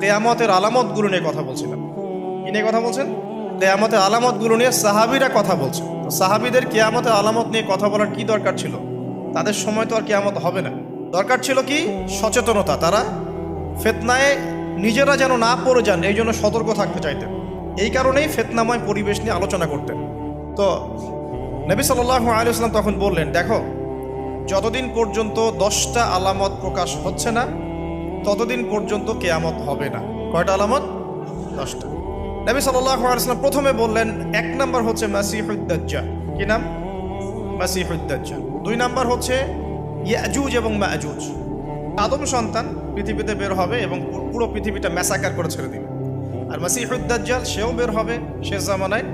কেয়ামতের আলামতগুলো নিয়ে কথা বলছিলাম। কি নিয়ে কথা বলছেন? কেয়ামতের আলামতগুলো নিয়ে সাহাবিরা কথা বলছে। তো সাহাবিদের কেয়ামতের আলামত নিয়ে কথা বলার কি দরকার ছিল? তাদের সময় তো আর কেয়ামত হবে না। দরকার ছিল কি? সচেতনতা। তারা ফেতনায় নিজেরা যেন না পড়ে যান, এই জন্য সতর্ক থাকতে চাইতেন। এই কারণেই ফেতনাময় পরিবেশ নিয়ে আলোচনা করতেন। তো নবী সাল্লাহ আলিয়াল্লাম তখন বললেন, দেখো, যতদিন পর্যন্ত দশটা আলামত প্রকাশ হচ্ছে না ততদিন পর্যন্ত কেয়ামত হবে না। কয়টা আলামত? দশটা। নবী আলাইসাল্লাম প্রথমে বললেন, এক নাম্বার হচ্ছে মাসিহুদ্দাজ্জা কি নাম? মাসিহুদ্দাজ্জা দুই নাম্বার হচ্ছে ইয়াজুজ এবং মাজুজ। আদম সন্তান পৃথিবীতে বের হবে এবং পুরো পৃথিবীটা ম্যাসাকার করে ছেড়ে দিবে। আর মাসিহুদ্দাজ্জাল সেও বের হবে শেষ জামানায়,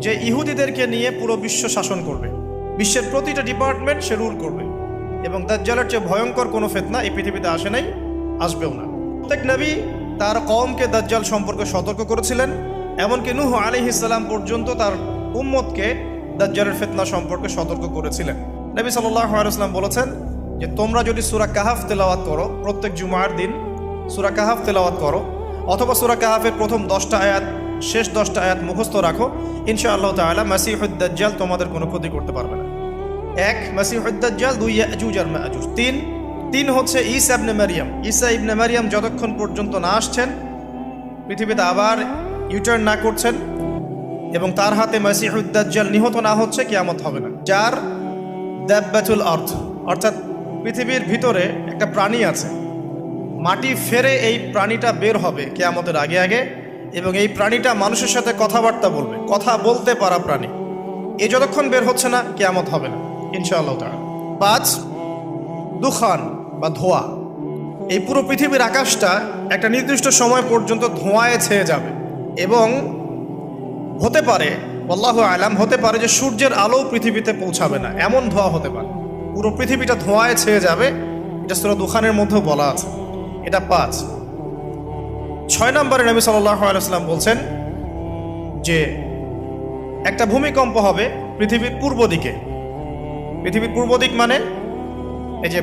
যে ইহুদিদেরকে নিয়ে পুরো বিশ্ব শাসন করবে। বিশ্বের প্রতিটা ডিপার্টমেন্ট সে রুল করবে। এবং দাজ্জালের চেয়ে ভয়ঙ্কর কোনো ফেতনা এই পৃথিবীতে আসে নাই। আসবেও না। প্রত্যেক নবী তার কমকে দাজ্জাল সম্পর্কে সতর্ক করেছিলেন, এমনকি নুহ আলাইহিস ইসলাম পর্যন্ত তার উম্মতকে দাজ্জালের ফেতনা সম্পর্কে সতর্ক করেছিলেন। নবী আলাইসলাম বলেছেন যে, তোমরা যদি সুরা কাহাফ তেলাওয়াত করো, প্রত্যেক জুমার দিন সুরা কাহাফ তেলাওয়াত করো, অথবা সুরা কাহাফের প্রথম দশটা আয়াত, শেষ দশটা আয়াত মুখস্থ রাখো ইনশা আল্লাহ তাআলা মাসিহুদ্দাজ্জাল তোমাদের কোনো ক্ষতি করতে পারবে না। এক মাসিহুদ্দাজ্জাল দুই, ইয়াজুজ আর মাজুজ। তিন তিন হচ্ছে ঈসা ইবনে মারিয়াম। ঈসা ইবনে মারিয়াম যতক্ষণ পর্যন্ত না আসছেন, পৃথিবীতে আবার ইউটার্ন না করছেন এবং তার হাতে মাসিহুদ্দাজ্জাল নিহত না হচ্ছে, কেয়ামত হবে না। চার দাব্বাতুল অর্থ অর্থাৎ পৃথিবীর ভিতরে একটা প্রাণী আছে। মাটি ফেরে এই প্রাণীটা বের হবে কেয়ামতের আগে আগে এবং এই প্রাণীটা মানুষের সাথে কথাবার্তা বলবে, কথা বলতে পারা প্রাণী। এ যতক্ষণ বের হচ্ছে না, কেয়ামত হবে না, ইনশাআল্লাহ তাআলা। পাঁচ, দুখান। বা ধোয়া। এই পুরো পৃথিবীর আকাশটা একটা নির্দিষ্ট সময় পর্যন্ত ধোঁয়ায় ছেয়ে যাবে। এবং হতে পারে, আল্লাহ আলাম, হতে পারে যে সূর্যের আলো পৃথিবীতে পৌঁছাবে না। এমন ধোঁয়া হতে পারে। পুরো পৃথিবীটা ধোঁয়ায় ছেয়ে যাবে। এটা সুরা দুখানের মধ্যেও বলা আছে। এটা পাঁচ। ছয় নম্বরে নবী আলাইসাল্লাম বলছেন যে, একটা ভূমিকম্প হবে পৃথিবীর পূর্ব দিকে। পৃথিবীর পূর্ব দিক মানে এই যে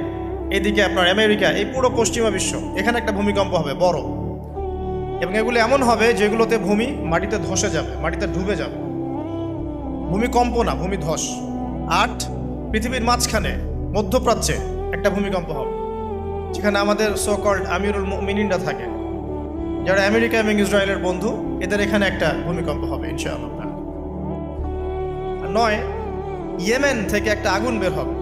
এদিকে আপনার আমেরিকা, এই পুরো পশ্চিমা বিশ্ব, এখানে একটা ভূমিকম্প হবে, বড়। এবং এগুলো এমন হবে যেগুলোতে ভূমি মাটিতে ধসে যাবে, মাটিতে ডুবে যাবে। ভূমিকম্প না, ভূমি ধস। আট, পৃথিবীর মাঝখানে, মধ্যপ্রাচ্যে একটা ভূমিকম্প হবে, যেখানে আমাদের সো কল্ড আমিরুল মিনিনরা থাকে। যারা আমেরিকা এবং ইসরায়েলের বন্ধু, এদের এখানে একটা ভূমিকম্প হবে, ইনশাআল্লাহ। নয়, ইয়েমেন থেকে একটা আগুন বের হবে।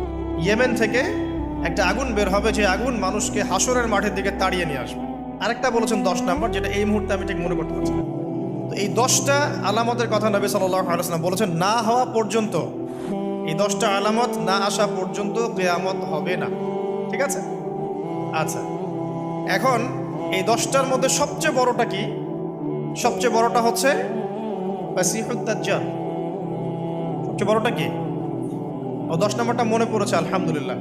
ইয়েমেন থেকে একটা আগুন বের হবে, যে আগুন মানুষকে হাসরের মাঠের দিকে তাড়িয়ে নিয়ে আসবে। আরেকটা বলেছেন দশ নম্বর, যেটা এই মুহূর্তে আমি ঠিক মনে করতে পারছি। তো এই দশটা আলামতের কথা নবী আলাইসাল্লাম বলেছেন, না হওয়া পর্যন্ত, এই দশটা আলামত না আসা পর্যন্ত কেয়ামত হবে না। ঠিক আছে? আচ্ছা এখন এই দশটার মধ্যে সবচেয়ে বড়টা কি? সবচেয়ে বড়টা হচ্ছে সবচেয়ে বড়টা কি? ও দশ নম্বরটা মনে পড়েছে, আলহামদুলিল্লাহ।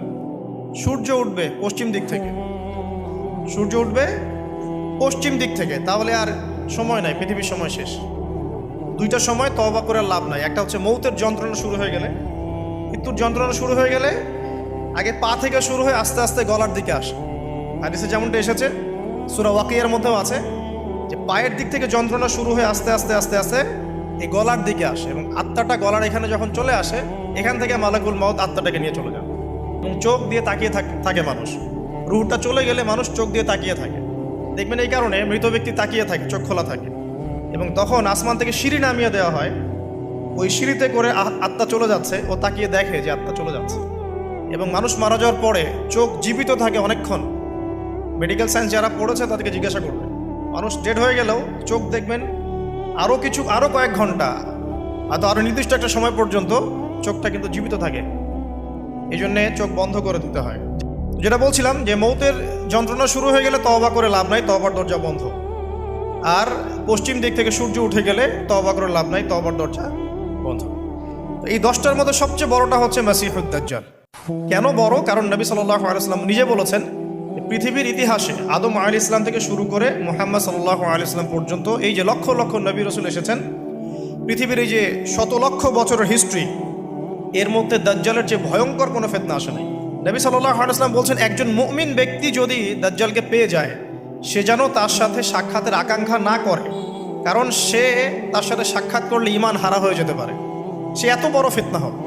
সূর্য উঠবে পশ্চিম দিক থেকে। সূর্য উঠবে পশ্চিম দিক থেকে। তাহলে আর সময় নাই, পৃথিবীর সময় শেষ। দুইটা সময় তবা করে লাভ নাই। একটা হচ্ছে মৌতের যন্ত্রণা শুরু হয়ে গেলে। মৃত্যুর যন্ত্রণা শুরু হয়ে গেলে আগে পা থেকে শুরু হয়ে আস্তে আস্তে গলার দিকে আসে। হাদিসে যেমনটা এসেছে, সুরা ওয়াকিয়ার মধ্যেও আছে যে পায়ের দিক থেকে যন্ত্রণা শুরু হয়ে আস্তে আস্তে আস্তে আস্তে এই গলার দিকে আসে এবং আত্মাটা গলার এখানে যখন চলে আসে, এখান থেকে মালাকুল মাউত আত্মাটাকে নিয়ে চলে এবং চোখ দিয়ে তাকিয়ে থাকে মানুষ। রুহটা চলে গেলে মানুষ চোখ দিয়ে তাকিয়ে থাকে। দেখবেন এই কারণে মৃত ব্যক্তি তাকিয়ে থাকে, চোখ খোলা থাকে। এবং তখন আসমান থেকে সিঁড়ি নামিয়ে দেওয়া হয়। ওই সিঁড়িতে করে আত্মা চলে যাচ্ছে ও তাকিয়ে দেখে যে আত্মা চলে যাচ্ছে। এবং মানুষ মারা যাওয়ার পরে চোখ জীবিত থাকে অনেকক্ষণ। মেডিকেল সায়েন্স যারা পড়েছে তাদেরকে জিজ্ঞাসা করবে। মানুষ ডেড হয়ে গেলেও চোখ দেখবেন আরও কিছু আরও কয়েক ঘণ্টা। হয়তো আরও নির্দিষ্ট একটা সময় পর্যন্ত চোখটা কিন্তু জীবিত থাকে। এই জন্যে চোখ বন্ধ করে দিতে হয়। যেটা বলছিলাম যে মৌতের যন্ত্রণা শুরু হয়ে গেলে তবা করে লাভ নাই তবার দরজা বন্ধ। আর পশ্চিম দিক থেকে সূর্য উঠে গেলে তবা করে লাভ নাই তবার দরজা বন্ধ। এই দশটার মধ্যে সবচেয়ে বড়টা হচ্ছে মাসিহুদ্দাজ্জাল কেন বড়? কারণ নবী সাল্লাহ আলাইসলাম নিজে বলেছেন, পৃথিবীর ইতিহাসে আদম আলী ইসলাম থেকে শুরু করে মোহাম্মদ সাল্লাহ আলী ইসলাম পর্যন্ত এই যে লক্ষ লক্ষ নবী রসুল এসেছেন, পৃথিবীর এই যে শত লক্ষ বছরের হিস্ট্রি এর মধ্যে দাজ্জালের যে ভয়ঙ্কর কোনো ফেতনা আসে নাই। নবী আলাইসলাম বলছেন, একজন মুমিন ব্যক্তি যদি দাজ্জালকে পেয়ে যায়, সে যেন তার সাথে সাক্ষাতের আকাঙ্ক্ষা না করে, কারণ সে তার সাথে সাক্ষাৎ করলে ইমান হারা হয়ে যেতে পারে। সে এত বড় ফিতনা হবে,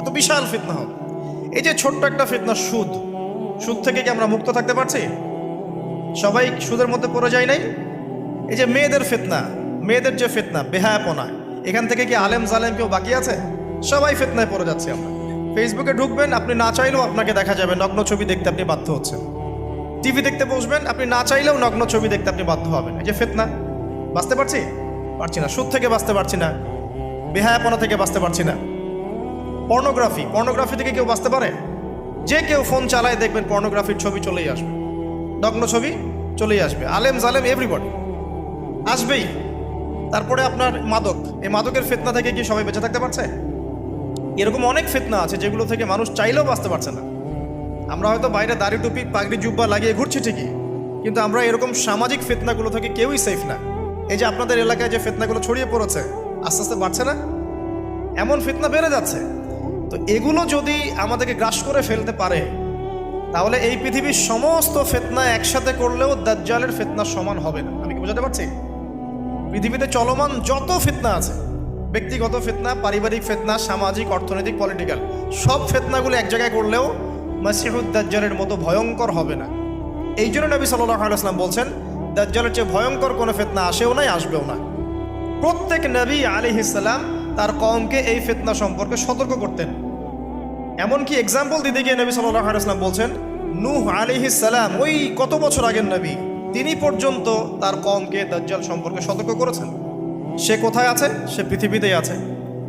এত বিশাল ফিতনা হবে। এই যে ছোট্ট একটা ফিতনা, সুদ। সুদ থেকে কি আমরা মুক্ত থাকতে পারছি? সবাই সুদের মধ্যে পড়ে যায় নাই? এই যে মেয়েদের ফিতনা, মেয়েদের যে ফিতনা, বেহায়াপনা, এখান থেকে কি আলেম জালেম কেউ বাকি আছে? সবাই ফেতনায় পড়ে যাচ্ছে আমরা। ফেসবুকে ঢুকবেন, আপনি না চাইলেও আপনাকে দেখা যাবে, নগ্ন ছবি দেখতে আপনি বাধ্য হচ্ছেন। টিভি দেখতে বসবেন, আপনি না চাইলেও নগ্ন ছবি দেখতে আপনি বাধ্য হবেন। এই যে ফেতনা, বাঁচতে পারছি? পারছি না। সুদ থেকে বাঁচতে পারছি না। বেহায়াপনা থেকে বাঁচতে পারছি না। পর্নোগ্রাফি পর্নোগ্রাফি থেকে কেউ বাঁচতে পারে? যে কেউ ফোন চালায়, দেখবেন পর্নোগ্রাফির ছবি চলেই আসবে। নগ্ন ছবি চলেই আসবে। আলেম জালেম এভরিবডি আসবেই। তারপরে আপনার মাদক। এই মাদকের ফেতনা থেকে কি সবাই বেঁচে থাকতে পারছে? এরকম অনেক ফিতনা আছে যেগুলো থেকে মানুষ চাইলেও বাঁচতে পারছে না। আমরা হয়তো বাইরে দাড়ি টুপি, পাগড়ি, জুব্বা লাগিয়ে ঘুরছি ঠিকই, কিন্তু আমরা এরকম সামাজিক ফিতনাগুলো থেকে কেউই সেফ না। এই যে আপনাদের এলাকায় যে ফিতনাগুলো ছড়িয়ে পড়েছে, আস্তে আস্তে বাড়ছে না? এমন ফিতনা বেড়ে যাচ্ছে। তো এগুলো যদি আমাদেরকে গ্রাস করে ফেলতে পারে, তাহলে এই পৃথিবীর সমস্ত ফেতনা একসাথে করলেও দাজ্জালের ফেতনা সমান হবে না। আমি কি বোঝাতে পারছি? পৃথিবীতে চলমান যত ফিতনা আছে ব্যক্তিগত ফিতনা, পারিবারিক ফিতনা, সামাজিক, অর্থনৈতিক পলিটিক্যাল সব ফিতনাগুলো এক জায়গায় করলেও মাসিহুদ দাজ্জালের মতো ভয়ঙ্কর হবে না। এই জন্য নবী সাল্লাহ আলাইসলাম বলছেন, দাজ্জালের চেয়ে ভয়ঙ্কর কোনো ফিতনা আসেও নাই আসবেও না। প্রত্যেক নবী আলী ইসাল্লাম তার কমকে এই ফিতনা সম্পর্কে সতর্ক করতেন। এমনকি এক্সাম্পল দিতে গিয়ে নবী সাল্লাহ আলাইসলাম বলছেন, নূহ আলী সালাম, ওই কত বছর আগের নবী, তিনি পর্যন্ত তার কমকে দাজ্জাল সম্পর্কে সতর্ক করেছেন। সে কোথায় আছে? সে পৃথিবীতেই আছে।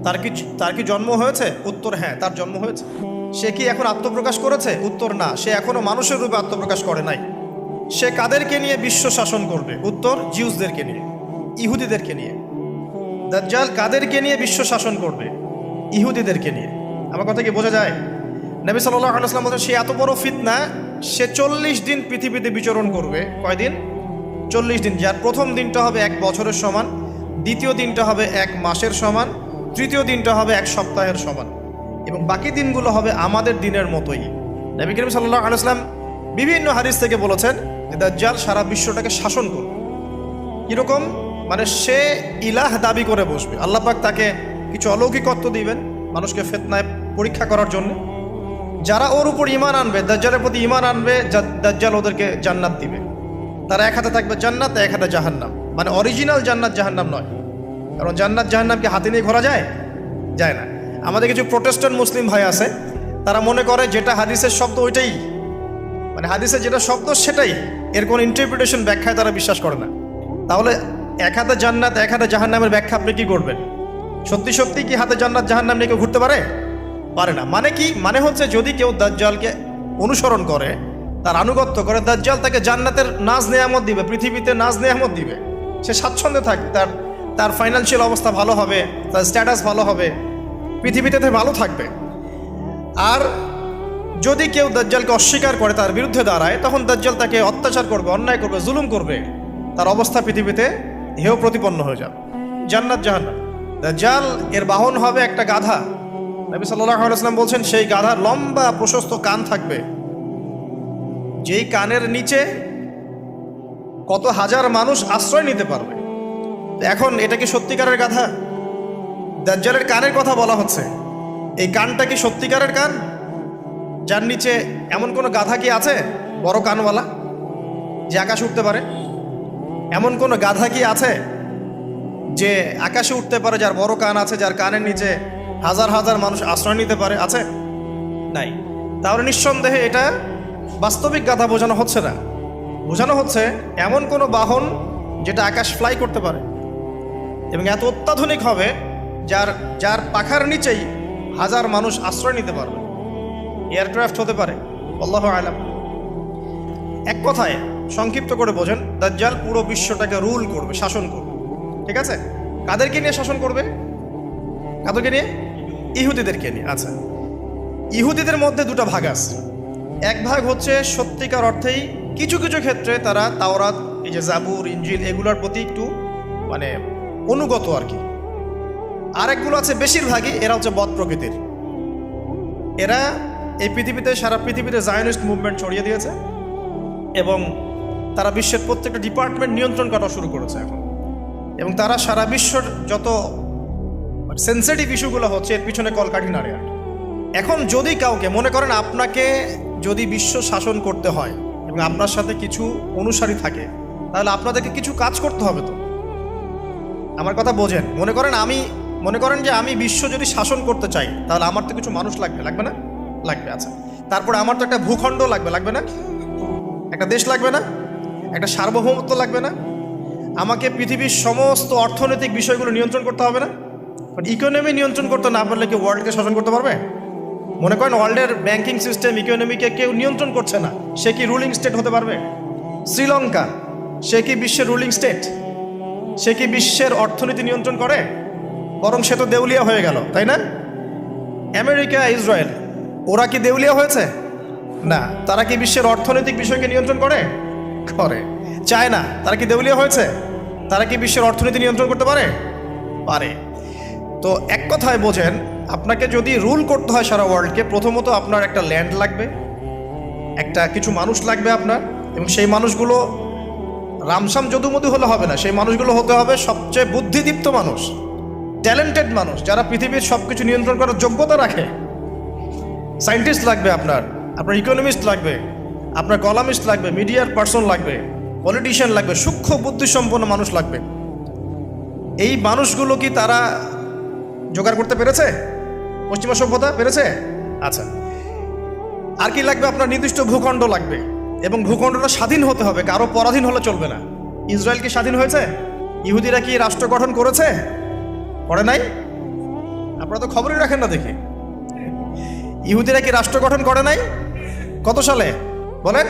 তার কি তার কি জন্ম হয়েছে? উত্তর হ্যাঁ তার জন্ম হয়েছে। সে কি এখন আত্মপ্রকাশ করেছে? উত্তর না। সে এখনও মানুষের রূপে আত্মপ্রকাশ করে নাই। সে কাদেরকে নিয়ে বিশ্ব শাসন করবে? উত্তর, জিউসদেরকে নিয়ে, ইহুদিদেরকে নিয়ে। দাজ্জাল কাদেরকে নিয়ে বিশ্ব শাসন করবে? ইহুদিদেরকে নিয়ে। আমার কথা কি বোঝা যায়? নবী সাল্লাহ আলাইসলাম বলছেন, সে এত বড় ফিতনা, সে চল্লিশ দিন পৃথিবীতে বিচরণ করবে। কয়দিন? চল্লিশ দিন। যার প্রথম দিনটা হবে এক বছরের সমান। দ্বিতীয় দিনটা হবে এক মাসের সমান, তৃতীয় দিনটা হবে এক সপ্তাহের সমান। এবং বাকি দিনগুলো হবে আমাদের দিনের মতোই। নবী করিম সাল্লাহ আলাইসলাম বিভিন্ন হাদিস থেকে বলেছেন যে দাজ্জাল সারা বিশ্বটাকে শাসন করবে। কীরকম? মানে সে ইলাহ দাবি করে বসবে। আল্লাহ পাক তাকে কিছু অলৌকিকত্ব দিবেন মানুষকে ফেতনায় পরীক্ষা করার জন্য। যারা ওর উপর ইমান আনবে, দাজ্জালের প্রতি ইমান আনবে দাজ্জাল ওদেরকে জান্নাত দিবে। তারা এক হাতে থাকবে জান্নাত, এক হাতে জাহান্নাম। মানে অরিজিনাল জান্নাত জাহান্নাম নয়। কারণ জান্নাত জাহান্নামকে হাতে নিয়ে ঘোরা যায়? যায় না। আমাদের কিছু প্রোটেস্ট্যান্ট মুসলিম ভাই আছে, তারা মনে করে যেটা হাদিসের শব্দ ওইটাই। মানে হাদিসের যেটা শব্দ সেটাই। এর কোনো ইন্টারপ্রিটেশন ব্যাখ্যায় তারা বিশ্বাস করে না। তাহলে এক হাতে জান্নাত, এক হাতে জাহান্নামের ব্যাখ্যা আপনি কী করবেন? সত্যি সত্যি কি হাতে জান্নাত, জাহান্নাম নিয়ে কেউ ঘুরতে পারে? পারে না। মানে কি? মানে হচ্ছে যদি কেউ দাজ্জালকে অনুসরণ করে, তার আনুগত্য করে, দাজ্জাল তাকে জান্নাতের নাজ নেয়ামত দিবে, পৃথিবীতে নাজ নেয়ামত দিবে। সে স্বাচ্ছন্দ্যে থাকবে তার তার ফাইন্যান্সিয়াল অবস্থা ভালো হবে, তার স্ট্যাটাস ভালো হবে, পৃথিবীতে ভালো থাকবে। আর যদি কেউ দাজ্জালকে অস্বীকার করে তার বিরুদ্ধে দাঁড়ায়, তখন দাজ্জাল তাকে অত্যাচার করবে, অন্যায় করবে, জুলুম করবে। তার অবস্থা পৃথিবীতে হেয় প্রতিপন্ন হয়ে যাবে। জান্নাত, জাহান্নাম। দাজ্জাল এর বাহন হবে একটা গাধা। নবী সাল্লাল্লাহু আলাইহি ওয়াসাল্লাম বলছেন, সেই গাধার লম্বা প্রশস্ত কান থাকবে। যেই কানের নিচে কত হাজার মানুষ আশ্রয় নিতে পারবে। এখন এটা কি সত্যিকারের গাধা? দাজ্জালের কানের কথা বলা হচ্ছে। এই কানটা কি সত্যিকারের কান? যার নিচে এমন কোনো গাধা কি আছে? বড় কানওয়ালা, যে আকাশ উঠতে পারে? এমন কোনো গাধা কি আছে, যে আকাশে উঠতে পারে, যার বড় কান আছে, যার কানের নিচে হাজার হাজার মানুষ আশ্রয় নিতে পারে, আছে? নাই। তাহলে নিঃসন্দেহে এটা বাস্তবিক গাধা বোঝানো হচ্ছে না। বোঝানো হচ্ছে এমন কোনো বাহন যেটা আকাশ ফ্লাই করতে পারে। এবং এত অত্যাধুনিক হবে যার যার পাখার নিচেই হাজার মানুষ আশ্রয় নিতে পারবে। এয়ারক্রাফট হতে পারে, আল্লাহ আলাম। এক কথায় সংক্ষিপ্ত করে বোঝেন, দাজ্জাল পুরো বিশ্বটাকে রুল করবে, শাসন করবে। ঠিক আছে? কাদেরকে নিয়ে শাসন করবে? কাদেরকে নিয়ে? ইহুদিদেরকে নিয়ে। আচ্ছা। ইহুদিদের মধ্যে দুটো ভাগ আছে। এক ভাগ হচ্ছে সত্যিকার অর্থেই কিছু কিছু ক্ষেত্রে তারা তাওরাত, এই যে জাবুর ইঞ্জিল এগুলোর প্রতি একটু মানে অনুগত আর কি। আরেকগুলো আছে বেশিরভাগই, এরা হচ্ছে বদ প্রকৃতির। এরা এই পৃথিবীতে, সারা পৃথিবীতে জায়নিস্ট মুভমেন্ট ছড়িয়ে দিয়েছে এবং তারা বিশ্বের প্রত্যেকটা ডিপার্টমেন্ট নিয়ন্ত্রণ করা শুরু করেছে এখন। এবং তারা সারা বিশ্বর যত সেন্সিটিভ ইস্যুগুলো হচ্ছে, এর পিছনে কলকাঠি নাড়ে এখন যদি কাউকে, মনে করেন আপনাকে যদি বিশ্ব শাসন করতে হয় এবং আপনার সাথে কিছু অনুসারী থাকে, তাহলে আপনাদেরকে কিছু কাজ করতে হবে তো। আমার কথা বোঝেন। মনে করেন আমি, মনে করেন যে আমি বিশ্ব যদি শাসন করতে চাই, তাহলে আমার তো কিছু মানুষ লাগবে লাগবে না? লাগবে আচ্ছা। তারপরে আমার তো একটা ভূখণ্ড লাগবে লাগবে না? একটা দেশ লাগবে না? একটা সার্বভৌমত্ব লাগবে না? আমাকে পৃথিবীর সমস্ত অর্থনৈতিক বিষয়গুলো নিয়ন্ত্রণ করতে হবে না? ইকোনমি নিয়ন্ত্রণ করতে না পারলে কি ওয়ার্ল্ডকে শাসন করতে পারবে? মনে করেন ওয়ার্ল্ডের ব্যাংকিং সিস্টেম ইকোনমিকে কেউ নিয়ন্ত্রণ করছে না, সে কি রুলিং স্টেট হতে পারবে? শ্রীলঙ্কা, সে কি বিশ্বের রুলিং স্টেট সে কি বিশ্বের অর্থনীতি নিয়ন্ত্রণ করে? বরং সে তো দেউলিয়া হয়ে গেল, তাই না? আমেরিকা, ইসরায়েল, ওরা কি দেউলিয়া হয়েছে? না, তারা কি বিশ্বের অর্থনৈতিক বিষয়কে নিয়ন্ত্রণ করে? করে। চায় না তারা কি দেউলিয়া হয়েছে? তারা কি বিশ্বের অর্থনীতি নিয়ন্ত্রণ করতে পারে? পারে। তো এক কথায় বোঝেন আপনাকে যদি রুল করতে হয় সারা ওয়ার্ল্ডকে প্রথমত আপনার একটা ল্যান্ড লাগবে, একটা কিছু মানুষ লাগবে আপনার, এবং সেই মানুষগুলো রামসাম যদুমধু হলে হবে না, সেই মানুষগুলো হতে হবে সবচেয়ে বুদ্ধিদীপ্ত মানুষ ট্যালেন্টেড মানুষ, যারা পৃথিবীর সব কিছু নিয়ন্ত্রণ করার যোগ্যতা রাখে। সায়েন্টিস্ট লাগবে আপনার আপনার ইকোনমিস্ট লাগবে, আপনার কলামিস্ট লাগবে মিডিয়ার পার্সন লাগবে পলিটিশিয়ান লাগবে, সূক্ষ্ম বুদ্ধিসম্পন্ন মানুষ লাগবে। এই মানুষগুলো কি তারা জোগাড় করতে পেরেছে? পশ্চিমা সভ্যতা পেরেছে? আচ্ছা। আর কি লাগবে? আপনার নির্দিষ্ট ভূখণ্ড লাগবে। এবং ভূখণ্ডটা স্বাধীন হতে হবে। কারও পরাধীন হলে চলবে না। ইসরায়েল কি স্বাধীন হয়েছে? ইহুদিরা কি রাষ্ট্র গঠন করেছে? করে নাই? আপনারা তো খবরই রাখেন না দেখি। ইহুদিরা কি রাষ্ট্র গঠন করে নাই? কত সালে? বলেন।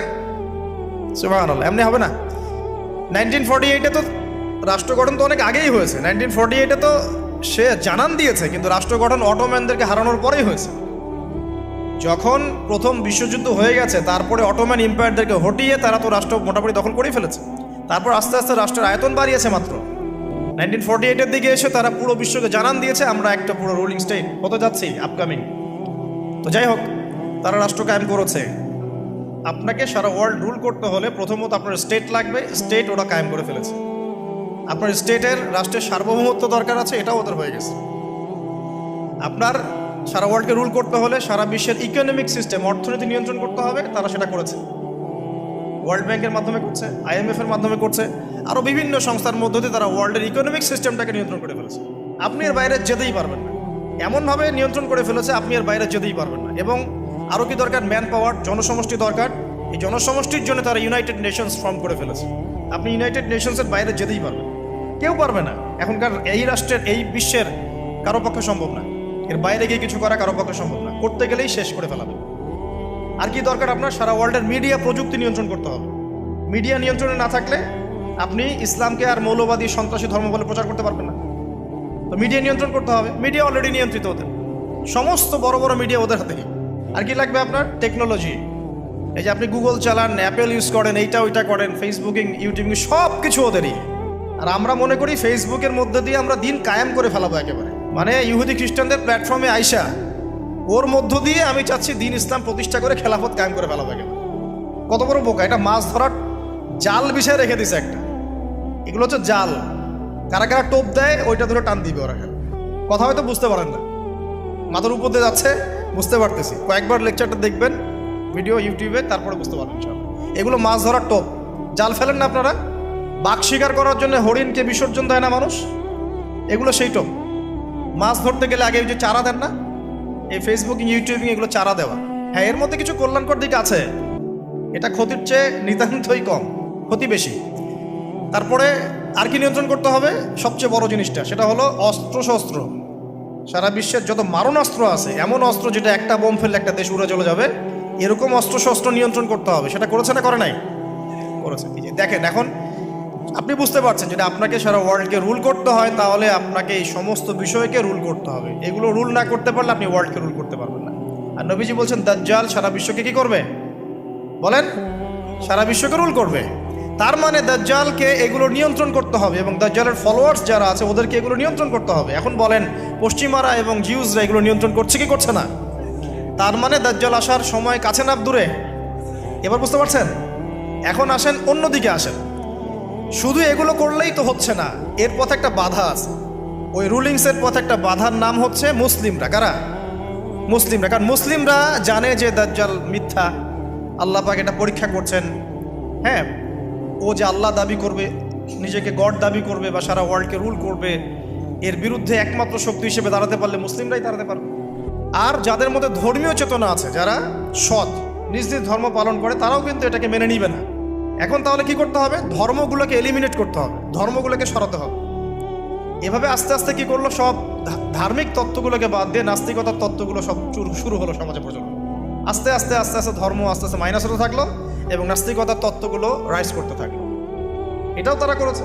সুবাহ এমনি হবে না। নাইনটিন ফর্টি এইটে তো রাষ্ট্র গঠন তো অনেক আগেই হয়েছে। নাইনটিন ফর্টি এইটে তো সে জানান দিয়েছে, কিন্তু রাষ্ট্র গঠন অটোম্যানদেরকে হারানোর পরেই হয়েছে। যখন প্রথম বিশ্বযুদ্ধ হয়ে গেছে, তারপরে অটোম্যান এম্পায়ারদেরকে হটিয়ে তারা তো রাষ্ট্র মোটামুটি দখল করেই ফেলেছে। তারপর আস্তে আস্তে রাষ্ট্রের আয়তন বাড়িয়েছে মাত্র। নাইনটিন ফর্টি এইটের দিকে এসে তারা পুরো বিশ্বকে জানান দিয়েছে, আমরা একটা পুরো রুলিং স্টেট হতে যাচ্ছি আপকামিং তো যাই হোক, তারা রাষ্ট্র কায়েম করেছে। আপনাকে সারা ওয়ার্ল্ড রুল করতে হলে প্রথমত আপনার স্টেট লাগবে স্টেট ওরা কায়েম করে ফেলেছে। আপনার স্টেটের রাষ্ট্রের সার্বভৌমত্ব দরকার আছে, এটাও ওদের হয়ে গেছে। আপনার সারা ওয়ার্ল্ডকে রুল করতে হলে সারা বিশ্বের ইকোনমিক সিস্টেম অর্থনীতি নিয়ন্ত্রণ করতে হবে, তারা সেটা করেছে। ওয়ার্ল্ড ব্যাংকের মাধ্যমে করছে আইএমএফ এর মাধ্যমে করছে আরও বিভিন্ন সংস্থার মধ্য দিয়ে তারা ওয়ার্ল্ডের ইকোনমিক সিস্টেমটাকে নিয়ন্ত্রণ করে ফেলেছে। আপনি এর বাইরে যেতেই পারবেন না। এমনভাবে নিয়ন্ত্রণ করে ফেলেছে, আপনি এর বাইরে যেতেই পারবেন না। এবং আরও কি দরকার? ম্যান পাওয়ার জনসমষ্টি দরকার। এই জনসমষ্টির জন্য তারা ইউনাইটেড নেশনস ফর্ম করে ফেলেছে। আপনি ইউনাইটেড নেশনসের বাইরে যেতেই পারবেন কেউ পারবে না। এখনকার এই রাষ্ট্রের, এই বিশ্বের কারও পক্ষে সম্ভব না। এর বাইরে গিয়ে কিছু করা কারও পক্ষে সম্ভব না। করতে গেলেই শেষ করে ফেলাবে। আর কি দরকার আপনার? সারা ওয়ার্ল্ডের মিডিয়া প্রযুক্তি নিয়ন্ত্রণ করতে হবে। মিডিয়া নিয়ন্ত্রণে না থাকলে আপনি ইসলামকে আর মৌলবাদী, সন্ত্রাসী ধর্ম বলে প্রচার করতে পারবেন না। তো মিডিয়া নিয়ন্ত্রণ করতে হবে। মিডিয়া অলরেডি নিয়ন্ত্রিত ওদের। সমস্ত বড় বড় মিডিয়া ওদের হাতেই আর কি লাগবে আপনার? টেকনোলজি এই যে আপনি গুগল চালান অ্যাপেল ইউজ করেন, এইটা ওইটা করেন ফেসবুকিং ইউটিউবিং সব কিছু ওদেরই। আর আমরা মনে করি ফেসবুকের মধ্যে দিয়ে আমরা দিন কায়েম করে ফেলাবো একেবারে। মানে ইহুদি খ্রিস্টানদের প্ল্যাটফর্মে আইসা, ওর মধ্য দিয়ে আমি চাচ্ছি দিন ইসলাম প্রতিষ্ঠা করে খেলাফত কায়েম করে ফেলাবো একেবারে। কত বড় বোকা, এটা মাছ ধরার জাল বিষয় রেখে দিছে একটা। এগুলো হচ্ছে জাল। কারা কারা টোপ দেয়, ওইটা ধরে টান দিবে ওরা কথা হয়তো বুঝতে পারেন না। মাথার উপর দিয়ে যাচ্ছে, বুঝতে পারতেছি। কয়েকবার লেকচারটা দেখবেন ভিডিও ইউটিউবে তারপরে বুঝতে পারবেন ইনশাআল্লাহ। এগুলো মাছ ধরার টোপ। জাল ফেলেন না আপনারা? বাঘ শিকার করার জন্য হরিণকে বিসর্জন দেয় না মানুষ? এগুলো সেই টোপ মাছ ধরতে গেলে আগে যে চারা দেন না? এই ফেসবুকিং ইউটিউবিং এগুলো চারা দেওয়া। হ্যাঁ এর মধ্যে কিছু কল্যাণকর দিক আছে। এটা ক্ষতির চেয়ে নিতান্তই কম, ক্ষতি বেশি। তারপরে আর কি নিয়ন্ত্রণ করতে হবে? সবচেয়ে বড় জিনিসটা, সেটা হলো অস্ত্র শস্ত্র সারা বিশ্বের যত মারণাস্ত্র আছে, এমন অস্ত্র যেটা একটা বোম ফেললে একটা দেশ উড়ে চলে যাবে, এরকম অস্ত্র শস্ত্র নিয়ন্ত্রণ করতে হবে। সেটা করেছে না করে নাই? করেছে। দেখেন, এখন আপনি বুঝতে পারছেন, যদি আপনাকে সারা ওয়ার্ল্ডকে রুল করতে হয়, তাহলে আপনাকে এই সমস্ত বিষয়কে রুল করতে হবে। এগুলো রুল না করতে পারলে আপনি ওয়ার্ল্ডকে রুল করতে পারবেন না। আর নবীজি বলছেন, দাজ্জাল সারা বিশ্বকে কি করবে? বলেন, সারা বিশ্বকে রুল করবে। তার মানে দাজ্জালকে এগুলো নিয়ন্ত্রণ করতে হবে এবং দাজ্জালের ফলোয়ার্স যারা আছে, ওদেরকে এগুলো নিয়ন্ত্রণ করতে হবে। এখন বলেন, পশ্চিমারা এবং জিউজরা এগুলো নিয়ন্ত্রণ করছে কি করছে না? তার মানে দাজ্জাল আসার সময় কাছে না দূরে? এবার বুঝতে পারছেন? এখন আসেন অন্যদিকে আসেন। শুধু এগুলো করলেই তো হচ্ছে না। এর পথে একটা বাধা আছে। ওই রুলিংসের পথে একটা বাধার নাম হচ্ছে মুসলিমরা। কারা? মুসলিমরা। কারণ মুসলিমরা জানে যে দাজ্জাল মিথ্যা। আল্লাহ পাক এটা পরীক্ষা করছেন। হ্যাঁ ও যে আল্লাহ দাবি করবে, নিজেকে গড দাবি করবে বা সারা ওয়ার্ল্ডকে রুল করবে, এর বিরুদ্ধে একমাত্র শক্তি হিসেবে দাঁড়াতে পারলে মুসলিমরাই দাঁড়াতে পারবে। আর যাদের মধ্যে ধর্মীয় চেতনা আছে, যারা সৎ, নিজ নিজ ধর্ম পালন করে, তারাও কিন্তু এটাকে মেনে নিবে না। এখন তাহলে কি করতে হবে? ধর্মগুলোকে এলিমিনেট করতে হবে। ধর্মগুলোকে সরাতে হবে। এভাবে আস্তে আস্তে কি করল? সব ধার্মিক তত্ত্বগুলোকে বাদ দিয়ে নাস্তিকতার তত্ত্বগুলো সব শুরু হলো সমাজে প্রচলন আস্তে আস্তে আস্তে আস্তে ধর্ম আস্তে আস্তে মাইনাস হতে থাকল এবং নাস্তিকতার তত্ত্বগুলো রাইজ করতে থাকল। এটাও তারা করেছে।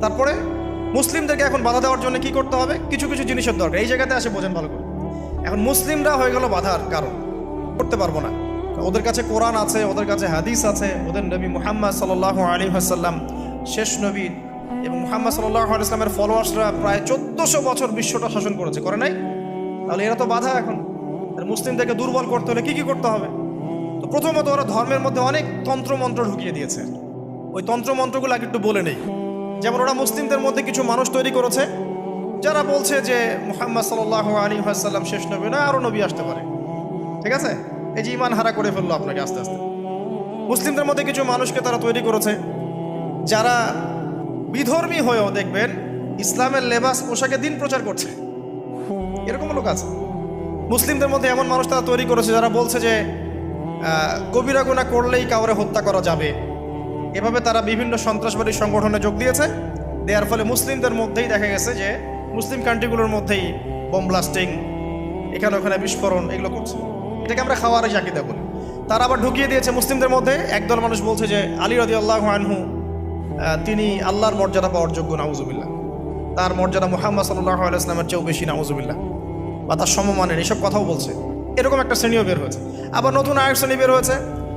তারপরে মুসলিমদেরকে এখন বাধা দেওয়ার জন্য কি করতে হবে? কিছু কিছু জিনিসের দরকার। এই জায়গাতে আসে বোঝেন ভালো করে। এখন মুসলিমরা হয়ে গেল বাধার কারণ। করতে পারব না। ওদের কাছে কোরআন আছে, ওদের কাছে হাদিস আছে। ওদের নবী মুহাম্মদ সাল্লাহ আলী হাসাল্লাম শেষ নবী এবং মুহাম্মদ সাল্লাহ ইসলামের ফলোয়ার্সরা প্রায় চোদ্দশো বছর বিশ্বটা শাসন করেছে। করে নাই? তাহলে এরা তো বাধা এখন। মুসলিমদেরকে দুর্বল করতে হলে কি কি করতে হবে? তো প্রথমত ওরা ধর্মের মধ্যে অনেক তন্ত্রমন্ত্র ঢুকিয়ে দিয়েছে। ওই তন্ত্রমন্ত্রগুলো আগে একটু বলে নেই। যেমন ওরা মুসলিমদের মধ্যে কিছু মানুষ তৈরি করেছে, যারা বলছে যে মুহাম্মদ সাল্লাহ আলী সাল্লাম শেষ নবী না আরও নবী আসতে পারে। ঠিক আছে? এই যে ইমান হারা করে ফেলল আপনাকে আস্তে আস্তে। মুসলিমদের মধ্যে কিছু মানুষকে তারা তৈরি করেছে, যারা বিধর্মী হয়েও দেখবেন ইসলামের লেবাস পোশাকে দিন প্রচার করছে। এরকম লোক আছে। মুসলিমদের মধ্যে এমন মানুষ তারা তৈরি করেছে যারা বলছে যে কবিরা গুণা করলেই কাউরে হত্যা করা যাবে। এভাবে তারা বিভিন্ন সন্ত্রাসবাদী সংগঠনে যোগ দিয়েছে। দেওয়ার ফলে মুসলিমদের মধ্যেই দেখা গেছে যে, মুসলিম কান্ট্রিগুলোর মধ্যেই বোম ব্লাস্টিং এখানে ওখানে বিস্ফোরণ, এগুলো করছে। এটাকে আমরা খাওয়ার জাকিদা বলি। তারা আবার ঢুকিয়ে দিয়েছে মুসলিমদের মধ্যে একদল মানুষ বলছে যে, আলী রদি আল্লাহ আনহু তিনি আল্লাহর মর্যাদা পাওয়ার যোগ্য, নাউজুবিল্লাহ। তার মর্যাদা মুহাম্মদ সাল্লাহ আলাইসলামের চেয়েও বেশি, নাউজুবিল্লাহ। বা তার সমমানের এইসব কথাও বলছে। এরকম একটা শ্রেণীও বের হয়েছে। আবার নতুন আরেক শ্রেণি বের হয়েছে।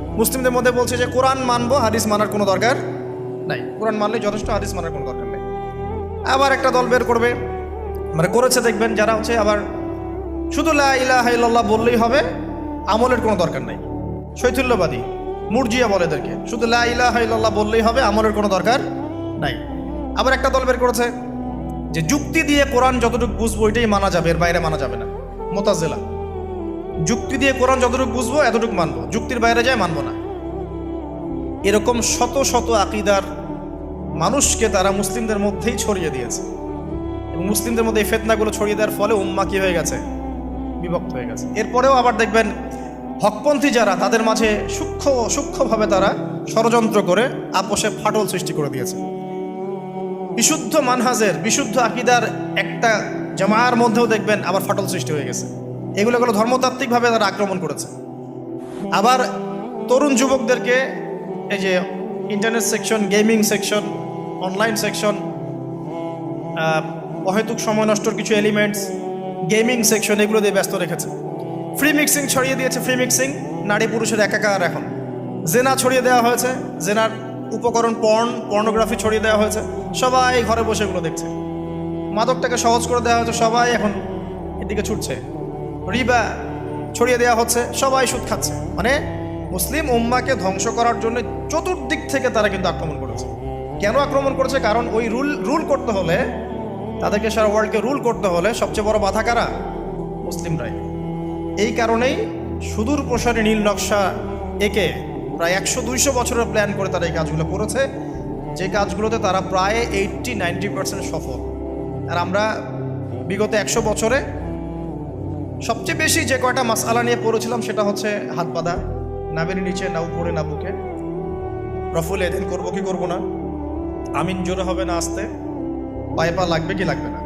মুসলিমদের মধ্যে বলছে যে, কোরআন মানবো, হাদিস মানার কোনো দরকার নাই। কোরআন মানলেই যথেষ্ট, হাদিস মানার কোনো দরকার নেই। আবার একটা দল বের করবে। মানে করেছে দেখবেন, যারা হচ্ছে আবার শুধু লা ইলাহা বললেই হবে আমলের কোনো দরকার নাই। শৈথুল্যবাদী, মুরজিয়া বলে এদেরকে। শুধু লা ইলাহা ইল্লাল্লাহ বললেই হবে, আমলের কোনো দরকার নাই। আবার একটা দল বের করেছে, যে যুক্তি দিয়ে কোরআন যতটুকু বুঝব ওইটাই মানা যাবে, এর বাইরে মানা যাবে না। মোতাজেলা। যুক্তি দিয়ে কোরআন যতটুকু বুঝব, এতটুকু মানবো। যুক্তির বাইরে যায়, মানবো না। এরকম শত শত আকিদার মানুষকে তারা মুসলিমদের মধ্যেই ছড়িয়ে দিয়েছে। এবং মুসলিমদের মধ্যে এই ফেতনাগুলো ছড়িয়ে দেওয়ার ফলে উম্মা কি হয়ে গেছে? বিভক্ত হয়ে গেছে। এরপরেও আবার দেখবেন হকপন্থী যারা, তাদের মাঝে সূক্ষ্ম, সূক্ষ্মভাবে তারা ষড়যন্ত্র করে আপোষে ফাটল সৃষ্টি করে দিয়েছে। বিশুদ্ধ মানহাজের, বিশুদ্ধ আকিদার একটা জামার মধ্যেও দেখবেন আবার ফাটল সৃষ্টি হয়ে গেছে। এগুলো হলো ধর্মতাত্ত্বিকভাবে তারা আক্রমণ করেছে। আবার তরুণ যুবকদেরকে এই যে internet section gaming section online section অহেতুক সময় নষ্টর কিছু এলিমেন্টস গেমিং সেকশন এগুলো দিয়ে ব্যস্ত রেখেছে। ফ্রি মিক্সিং ছড়িয়ে দিয়েছে ফ্রি মিক্সিং নারী পুরুষের একাকার এখন। জেনা ছড়িয়ে দেওয়া হয়েছে, জেনার উপকরণ পর্ন পর্নোগ্রাফি ছড়িয়ে দেওয়া হয়েছে। সবাই ঘরে বসে এগুলো দেখছে। মাদকটাকে সহজ করে দেওয়া হয়েছে, সবাই এখন এদিকে ছুটছে। রিবা ছড়িয়ে দেওয়া হচ্ছে, সবাই সুদ খাচ্ছে। মানে মুসলিম উম্মাকে ধ্বংস করার জন্য চতুর্দিক থেকে তারা কিন্তু আক্রমণ করেছে। কেন আক্রমণ করেছে? কারণ ওই রুল রুল করতে হলে তাদেরকে সারা ওয়ার্ল্ডকে রুল করতে হলে সবচেয়ে বড় বাধা কারা? মুসলিমরাই। এই কারণেই সুদূর প্রসারী নীল নকশা একে প্রায় একশো দুইশো বছরের প্ল্যান করে তারা এই কাজগুলো করেছে। যে কাজগুলোতে তারা প্রায় এইটটি নাইনটি পার্সেন্ট সফল। আর আমরা বিগত একশো বছরে সবচেয়ে বেশি যে কয়টা মাসালা নিয়ে পড়েছিলাম সেটা হচ্ছে হাত বাঁধা নাবের নিচে না উপরে না বুকে। রফুল এদিন করব কি করব না? আমিন জোরে হবে না আসতে। পায়ে পা লাগবে কি লাগবে না।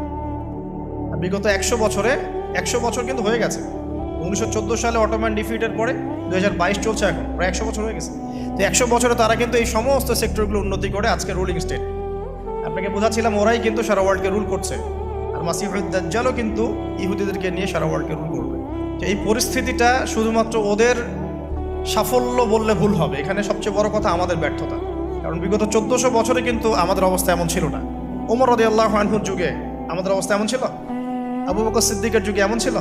বিগত একশো বছরে, একশো বছর কিন্তু হয়ে গেছে। উনিশশো চোদ্দ সালে অটোম্যান ডিফিটের পরে দু হাজার বাইশ চলছে এখন, প্রায় একশো বছর হয়ে গেছে। তো একশো বছরে তারা কিন্তু এই সমস্ত সেক্টরগুলো উন্নতি করে আজকে রুলিং স্টেট আপনাকে বোঝাচ্ছিলাম, ওরাই কিন্তু সারা ওয়ার্ল্ডকে রুল করছে। আর মাসিহুদ্দাজ্জালও কিন্তু ইহুদিদেরকে নিয়ে সারা ওয়ার্ল্ডকে রুল করবে। তো এই পরিস্থিতিটা শুধুমাত্র ওদের সাফল্য বললে ভুল হবে। এখানে সবচেয়ে বড় কথা আমাদের ব্যর্থতা। কারণ বিগত চোদ্দশো বছরে কিন্তু আমাদের অবস্থা এমন ছিল না। ওমর রদি আল্লাহ আনহুর যুগে আমাদের অবস্থা এমন ছিল? আবু বকর সিদ্দিকের যুগে এমন ছিল?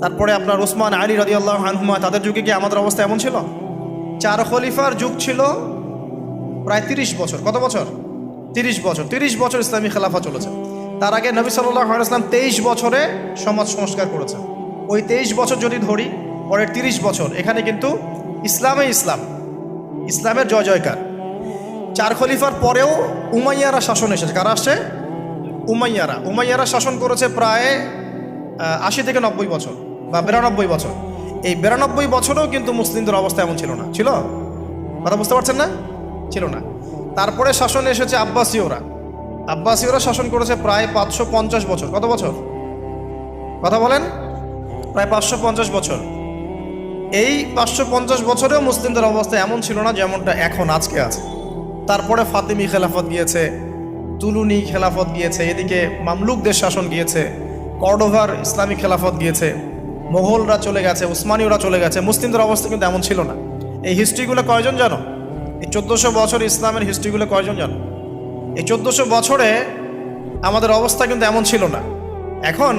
তারপরে আপনার ওসমান আলী রদি আল্লাহ আনহুমা, তাদের যুগে কি আমাদের অবস্থা এমন ছিল? চার খলিফার যুগ ছিল প্রায় তিরিশ বছর। কত বছর? তিরিশ বছর। তিরিশ বছর ইসলামী খেলাফা চলেছে। তার আগে নবী সাল্লাহ ইসলাম তেইশ বছরে সমাজ সংস্কার করেছে ওই তেইশ বছর যদি ধরি, পরের তিরিশ বছর, এখানে কিন্তু ইসলামে ইসলাম। ইসলামের জয় জয়কার চার খলিফার পরেও উমাইয়ারা শাসন এসেছে। কারা আসছে? উমাইয়ারা। উমাইয়ারা শাসন করেছে প্রায় আশি থেকে নব্বই বছর বা বিরানব্বই বছর। এই বিরানব্বই বছরেও কিন্তু মুসলিমদের অবস্থা এমন ছিল না। ছিল? কথা বুঝতে পারছেন না? ছিল না। তারপরে শাসন এসেছে আব্বাসীয়রা। আব্বাসীয়রা শাসন করেছে প্রায় পাঁচশো পঞ্চাশ বছর। কত বছর? কথা বলেন। প্রায় পাঁচশো পঞ্চাশ বছর। এই পাঁচশো পঞ্চাশ বছরেও মুসলিমদের অবস্থা এমন ছিল না যেমনটা এখন আজকে আছে। তারপরে ফাতিমি খেলাফত গিয়েছে, তুলুনি খেলাফত গিয়েছে, এদিকে মামলুকদের শাসন গিয়েছে, কর্ডোভার ইসলামিক খেলাফত গিয়েছে মোগলরা চলে গেছে, উসমানীয়রা চলে গেছে, মুসলিমদের অবস্থা কিন্তু এমন ছিল না। এই হিস্ট্রিগুলো কয়জন জানো? এই চোদ্দোশো বছর ইসলামের হিস্ট্রিগুলো কয়জন জানো? এই চোদ্দোশো বছরে আমাদের অবস্থা কিন্তু এমন ছিল না। এখন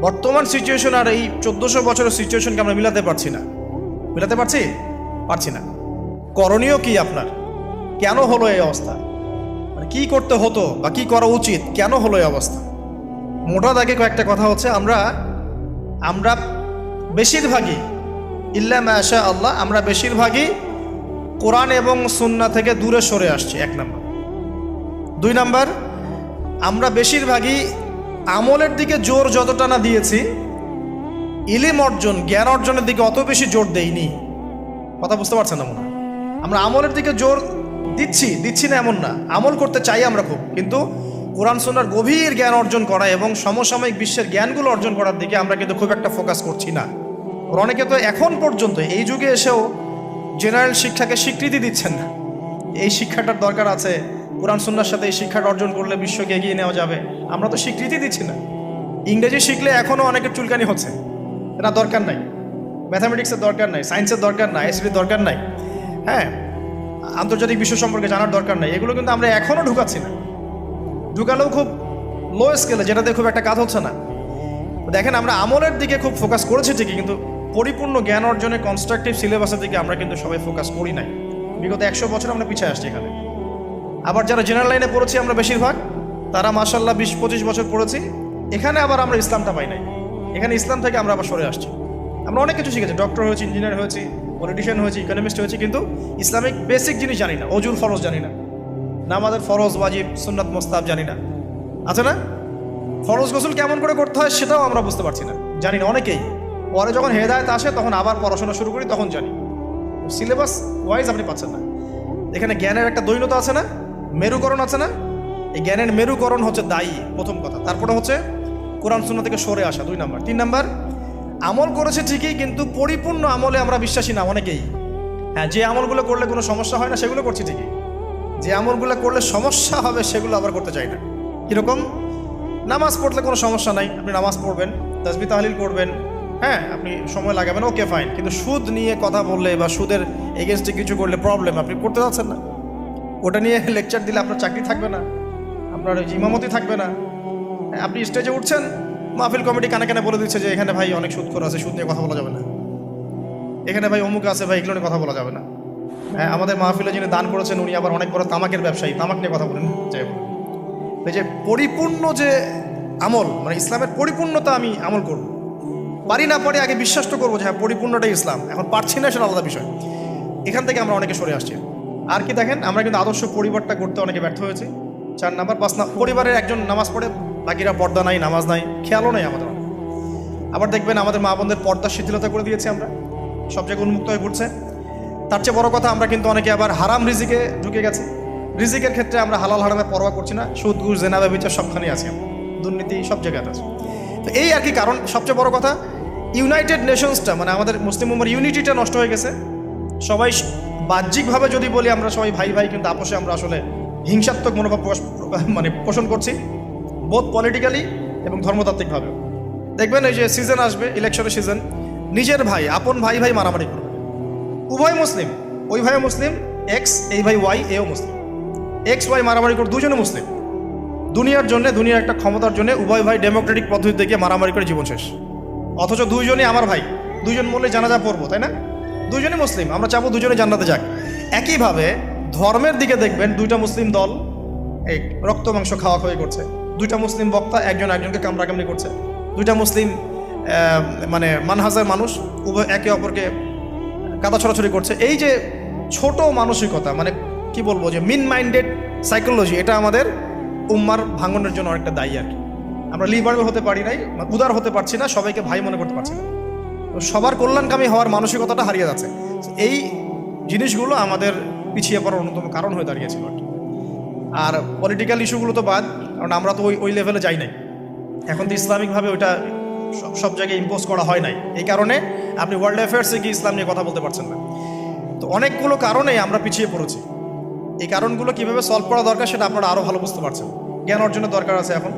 বর্তমান সিচুয়েশন আর এই চোদ্দোশো বছরের সিচুয়েশনকে আমরা মিলাতে পারছি না। মিলাতে পারছি? পারছি না। করণীয় কি আপনার? কেন হলো এই অবস্থা? মানে কি করতে হতো বা কি করা উচিত? কেন হলো এই অবস্থা? মোটা দাগে কয়েকটা কথা হচ্ছে, আমরা আমরা বেশিরভাগই, ইল্লা মাশা আল্লাহ, আমরা বেশিরভাগই কোরআন এবং সুন্না থেকে দূরে সরে আসছি, এক নম্বর। দুই নম্বর, আমরা বেশিরভাগই আমলের দিকে জোর যতটা না দিয়েছি, ইলিম অর্জন, জ্ঞান অর্জনের দিকে অত বেশি জোর দেইনি। কথা বুঝতে পারছেন না মনে আমরা আমলের দিকে জোর দিচ্ছি দিচ্ছি না এমন না। আমল করতে চাই আমরা খুব, কিন্তু কোরআন সুন্নার গভীর জ্ঞান অর্জন করা এবং সমসাময়িক বিশ্বের জ্ঞানগুলো অর্জন করার দিকে আমরা কিন্তু খুব একটা ফোকাস করছি না। অনেকে তো এখন পর্যন্ত, এই যুগে এসেও জেনারেল শিক্ষাকে স্বীকৃতি দিচ্ছেন না। এই শিক্ষাটার দরকার আছে, কোরআন সুন্নার সাথে এই শিক্ষাটা অর্জন করলে বিশ্বকে এগিয়ে নেওয়া যাবে, আমরা তো স্বীকৃতি দিচ্ছি না। ইংরেজি শিখলে এখনও অনেকের চুলকানি হচ্ছে, এটা দরকার নাই। ম্যাথামেটিক্সের দরকার নাই সায়েন্সের দরকার নাই এসির দরকার নাই। হ্যাঁ আন্তর্জাতিক বিশ্ব সম্পর্কে জানার দরকার নাই। এগুলো কিন্তু আমরা এখনও ঢুকাচ্ছি না। ঢুকালেও খুব লো স্কেলে যেটাতে খুব একটা কাজ হচ্ছে না। দেখেন, আমরা আমলের দিকে খুব ফোকাস করেছি ঠিকই, কিন্তু পরিপূর্ণ জ্ঞান অর্জনে কনস্ট্রাকটিভ সিলেবাসের দিকে আমরা কিন্তু সবাই ফোকাস করি নাই। বিগত একশো বছর আমরা পিছিয়ে আসছি এখানে। আবার যারা জেনারেল লাইনে পড়েছি আমরা বেশিরভাগ, তারা মাসাল্লাহ বিশ, পঁচিশ বছর পড়েছি। এখানে আবার আমরা ইসলামটা পাই নাই। এখানে ইসলাম থেকে আমরা আবার সরে আসছি। আমরা অনেক কিছু শিখেছি। ডক্টর হয়েছি ইঞ্জিনিয়ার হয়েছি। পলিটিশিয়ান হয়েছি ইকোনমিস্ট হয়েছি, কিন্তু ইসলামিক বেসিক জিনিস জানি না, অজুর ফরজ জানি না। না আমাদের ফরজ, ওয়াজিব, সুন্নাত মোস্তাব জানি না। আছে না? ফরজ গোসল কেমন করে করতে হয় সেটাও আমরা বুঝতে পারছি না। জানি না, অনেকেই। পরে যখন হেদায়ত আসে, তখন আবার পড়াশোনা শুরু করি, তখন জানি। সিলেবাস ওয়াইজ আপনি পাচ্ছেন না। এখানে জ্ঞানের একটা দৈনতা আছে না? মেরুকরণ আছে না? এই জ্ঞানের মেরুকরণ হচ্ছে দায়ী, প্রথম কথা। তারপরে হচ্ছে কোরআন শূন্য থেকে সরে আসা, দুই নাম্বার। তিন নাম্বার আমল করেছে ঠিকই কিন্তু পরিপূর্ণ আমলে আমরা বিশ্বাসী না অনেকেই। হ্যাঁ যে আমলগুলো করলে কোনো সমস্যা হয় না সেগুলো করছি ঠিকই। যে আমলগুলো করলে সমস্যা হবে সেগুলো আবার করতে চাই না। কীরকম? নামাজ পড়লে কোনো সমস্যা নাই আপনি নামাজ পড়বেন তাজবি তাহলিল করবেন হ্যাঁ আপনি সময় লাগাবেন ওকে ফাইন। কিন্তু সুদ নিয়ে কথা বললে বা সুদের এগেনস্টে কিছু করলে প্রবলেম আপনি করতে যাচ্ছেন না। ওটা নিয়ে লেকচার দিলে আপনার চাকরি থাকবে না আপনার ইমামতি থাকবে না। হ্যাঁ, আপনি স্টেজে উঠছেন মাহফিল কমিটি কানে কানে বলে দিচ্ছে যে, এখানে ভাই অনেক সুদখোর আছে, সুদ নিয়ে কথা বলা যাবে না। এখানে ভাই অমুক আছে, ভাই এগুলো নিয়ে কথা বলা যাবে না। হ্যাঁ আমাদের মাহফিলে যিনি দান করেছেন, উনি আবার অনেক বড় তামাকের ব্যবসায়ী, তামাক নিয়ে কথা বলেন, যাই এই যে পরিপূর্ণ যে আমল মানে ইসলামের পরিপূর্ণতা আমি আমল করব। পারি না পারি আগে বিশ্বাস তো করব যে হ্যাঁ পরিপূর্ণটাই ইসলাম। এখন পারছি না সেটা আলাদা বিষয়। এখান থেকে আমরা অনেকে সরে আসছি। আর কি দেখেন, আমরা কিন্তু আদর্শ পরিবারটা করতে অনেকে ব্যর্থ হয়েছি। চার নাম্বার, পাঁচ না পরিবারের একজন নামাজ পড়ে বাকিরা পর্দা নাই, নামাজ নাই, খেয়ালও নাই আমাদের আবার দেখবেন আমাদের মা বোনদের পর্দা শিথিলতা করে দিয়েছি আমরা। সব জায়গায় উন্মুক্ত হয়ে ঘুরছে। তার চেয়ে বড় কথা, আমরা কিন্তু অনেকে আবার হারাম রিজিকে ঢুকে গেছি। রিজিকের ক্ষেত্রে আমরা হালাল হারামে পরোয়া করছি না। সুদ, ঘুষ জেনাবে বিচার সবখানেই আছি। দুর্নীতি সব জায়গায় আছে। তো এই আর কি কারণ, সবচেয়ে বড় কথা ইউনাইটেড নেশনসটা মানে আমাদের মুসলিম উম্মার ইউনিটিটা নষ্ট হয়ে গেছে। সবাই বাহ্যিকভাবে যদি বলি আমরা সবাই ভাই ভাই, কিন্তু আপোষে আমরা আসলে হিংসাত্মক মনোভাব মানে পোষণ করছি। বোধ পলিটিক্যালি এবং ধর্মতাত্ত্বিকভাবে দেখবেন এই যে সিজন আসবে ইলেকশনের সিজন নিজের ভাই, আপন ভাই ভাই মারামারি করবে। উভয় মুসলিম, ওই ভাইও মুসলিম এক্স এই ভাই ওয়াই এও মুসলিম। এক্স ওয়াই মারামারি করে দুজনে মুসলিম। দুনিয়ার জন্য, দুনিয়ার একটা ক্ষমতার জন্য উভয় ভাই ডেমোক্রেটিক পদ্ধতিতে গিয়ে মারামারি করে জীবন শেষ। অথচ দুইজনই আমার ভাই। দুইজন মরলে জানাজা পড়ব, তাই না? দুইজনই মুসলিম, আমরা চাবো দুজনে জান্নাতে যাক। একইভাবে ধর্মের দিকে দেখবেন দুইটা মুসলিম দল, এই রক্ত মাংস খাওয়া খাওয়াই করছে। দুইটা মুসলিম বক্তা, একজন একজনকে কামড়াকামড়ি করছে। দুইটা মুসলিম মানে মানহাজার মানুষ উভয় একে অপরকে কাদা ছড়াছড়ি করছে। এই যে ছোট মানসিকতা মানে কি বলব যে মিন মাইন্ডেড সাইকোলজি এটা আমাদের উম্মার ভাঙনের জন্য অনেকটা দায়ী আর কি। আমরা লিবারেল হতে পারি নাই উদার হতে পারছি না, সবাইকে ভাই মনে করতে পারছি না। সবার কল্যাণকামী হওয়ার মানসিকতাটা হারিয়ে যাচ্ছে। এই জিনিসগুলো আমাদের পিছিয়ে পড়ার অন্যতম কারণ হয়ে দাঁড়িয়েছিল আর পলিটিক্যাল ইস্যুগুলো তো বাদ কারণ আমরা তো ওই ওই লেভেলে যাই নাই। এখন তো ইসলামিকভাবে ওইটা সব- সব জায়গায় ইম্পোজ করা হয় নাই। এই কারণে আপনি ওয়ার্ল্ড অ্যাফেয়ার্সে গিয়ে ইসলাম নিয়ে কথা বলতে পারছেন না। তো অনেকগুলো কারণেই আমরা পিছিয়ে পড়েছি। এই কারণগুলো কীভাবে সলভ করা দরকার সেটা আপনারা আরও ভালো বুঝতে পারছেন। জ্ঞান অর্জনের দরকার আছে এখন।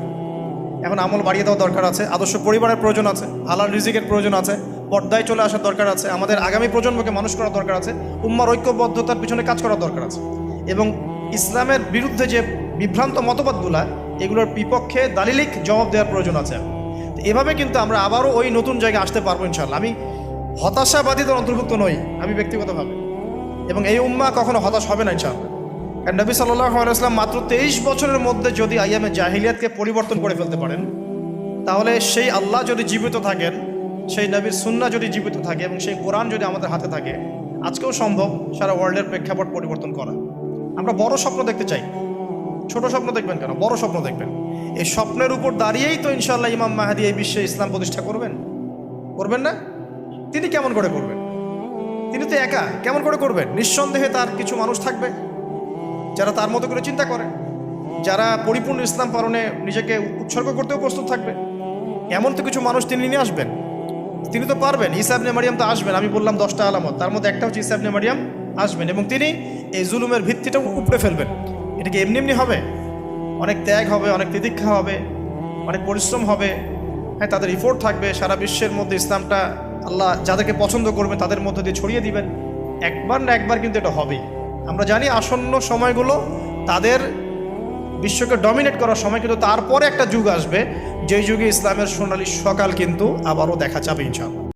এখন আমল বাড়িয়ে দেওয়া দরকার আছে। আদর্শ পরিবারের প্রয়োজন আছে। হালাল রিজিকের প্রয়োজন আছে। পর্দায় চলে আসার দরকার আছে। আমাদের আগামী প্রজন্মকে মানুষ করার দরকার আছে। উম্মার ঐক্যবদ্ধতার পিছনে কাজ করার দরকার আছে। এবং ইসলামের বিরুদ্ধে যে বিভ্রান্ত মতবাদগুলা এগুলোর বিপক্ষে দালিলিক জবাব দেওয়ার প্রয়োজন আছে। এভাবে কিন্তু আমরা আবারও ওই নতুন জায়গায় আসতে পারব ইনশাল্লাহ আমি হতাশাবাদীদের অন্তর্ভুক্ত নই, আমি ব্যক্তিগতভাবে। এবং এই উম্মা কখনো হতাশ হবে না ইনশাআল্লাহ। কারণ নবী সাল্লাহ আলাইসলাম মাত্র তেইশ বছরের মধ্যে যদি আইয়ামে জাহিলিয়াতকে পরিবর্তন করে ফেলতে পারেন, তাহলে সেই আল্লাহ যদি জীবিত থাকেন, সেই নবীর সুন্না যদি জীবিত থাকে এবং সেই কোরআন যদি আমাদের হাতে থাকে, আজকেও সম্ভব সারা ওয়ার্ল্ডের প্রেক্ষাপট পরিবর্তন করা। আমরা বড় স্বপ্ন দেখতে চাই। ছোট স্বপ্ন দেখবেন কেন? বড় স্বপ্ন দেখবেন। এই স্বপ্নের উপর দাঁড়িয়েই তো ইনশাল্লাহ ইমাম মাহাদি এই বিশ্বে ইসলাম প্রতিষ্ঠা করবেন। করবেন না? তিনি কেমন করে করবেন? তিনি তো একা কেমন করে করবেন? নিঃসন্দেহে তার কিছু মানুষ থাকবে, যারা তার মতো করে চিন্তা করে, যারা পরিপূর্ণ ইসলাম পালনে নিজেকে উৎসর্গ করতেও প্রস্তুত থাকবে। এমন তো কিছু মানুষ তিনি নিয়ে আসবেন। তিনি তো পারবেন। ইসাবনে মারিয়াম তো আসবেন। আমি বললাম দশটা আলামত। তার মধ্যে একটা হচ্ছে ইসাবনে মারিয়াম আসবেন এবং তিনি এই জুলুমের ভিত্তিটা উপড়ে ফেলবেন। এটা কি এমনি এমনি হবে? অনেক ত্যাগ হবে, অনেক তিদীক্ষা হবে, অনেক পরিশ্রম হবে। হ্যাঁ তাদের রিপোর্ট থাকবে, সারা বিশ্বের মধ্যে ইসলামটা আল্লাহ যাদেরকে পছন্দ করবেন তাদের মধ্যে দিয়ে ছড়িয়ে দিবেন। একবার না একবার কিন্তু এটা হবেই। আমরা জানি আসন্ন সময়গুলো তাদের বিশ্বকে ডমিনেট করার সময়, কিন্তু তারপরে একটা যুগ আসবে। যেই যুগে ইসলামের সোনালী সকাল কিন্তু আবারও দেখা যাবে, ইনশাআল্লাহ।